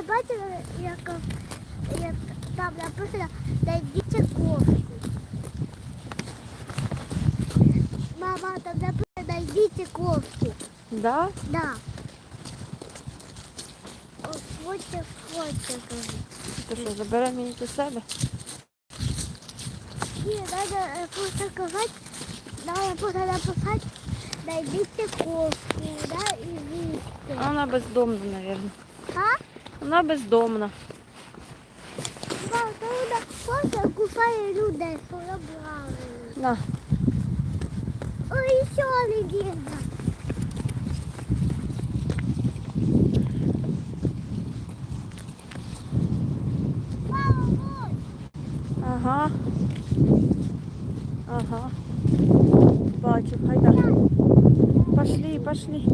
Я бачила, як, як там написано, найдіть кофту. Мама, там написано, найдіть кофту. Да? Да. Ось хоче, хоче, кажу. То що, заберемо її до себе? Ні, треба е, просто казати, треба просто написати, найдіть кофту, да, і вийти. А Вона бездомна, мабуть. А? Вона бездомна. Просто кусає людей, порабрали. На. Ой, ще легенда. Ага. Ага. Бачу, хайда. Пошли, пошли.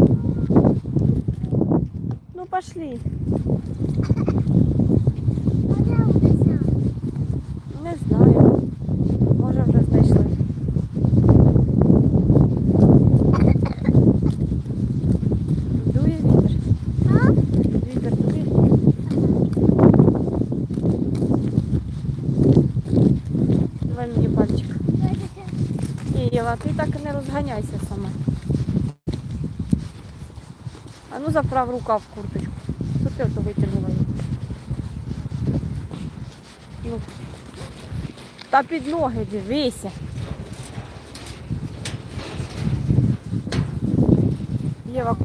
Пошли. Не знаю. Може вже знайшли. Дує вітер. Вітер дує. Давай мені пальчик. Єва, ти так і не розганяйся сама. А ну заправ рука в курточку. Ти ото витягнула? Ну. Та під ноги дивися. Єва,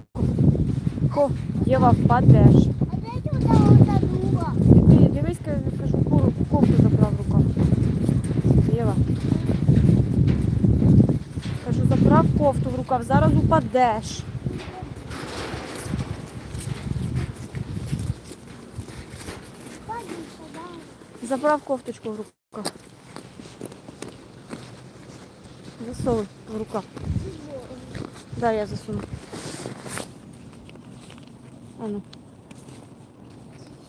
ко, Єва, впадеш. А де туди утонула? Іди, дивись, ка- кажу, ко- кофту заправ рука. Єва. Кажу, заправ кофту в рукав, зараз упадеш. Подивися, да. Заправ кофточку в руках. Засовуй в рукав. Да, я засуну. А ну.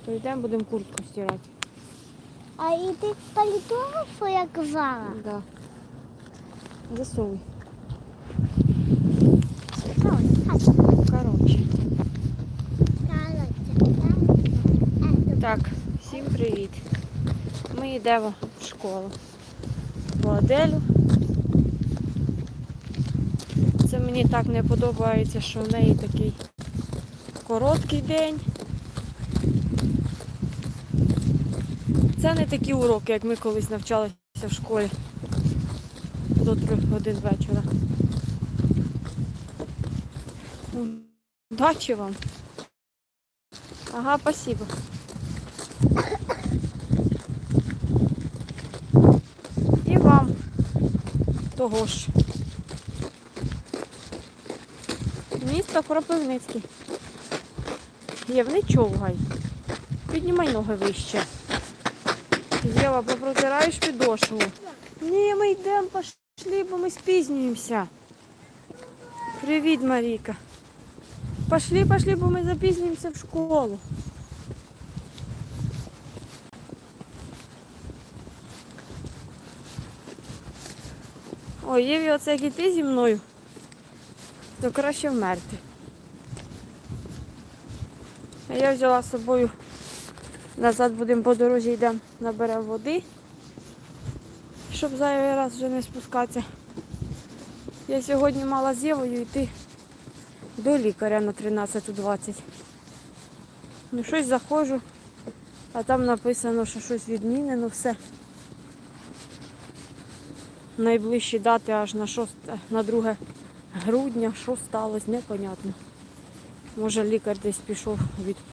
То йдемо, будемо куртку стирати. А і ти політова, що я казала? Да. Засовуй. Коротше. Так, всім привіт. Ми йдемо в школу. В Аделю. Це мені так не подобається, що в неї такий короткий день. Це не такі уроки, як ми колись навчалися в школі до трьох годин вечора. Удачі вам. Ага, спасибо. І вам того ж. Місто Кропивницький. Є, човгай. Піднімай ноги вище. Єва, попротираєш підошву. Ні, ми йдемо, пошли, бо ми спізнюємося. Привіт, Маріка. Пошли, пошли, бо ми запізнюємося в школу. Ой, Єві, оце як іти зі мною, то краще вмерти. А я взяла з собою назад будемо по дорозі йдемо, наберемо води, щоб зайвий раз вже не спускатися. Я сьогодні мала з Євою йти до лікаря на 13.20. Ну щось заходжу, а там написано, що щось відмінено, все. Найближчі дати аж на 6, на 2 грудня, що сталося, непонятно. Може лікар десь пішов від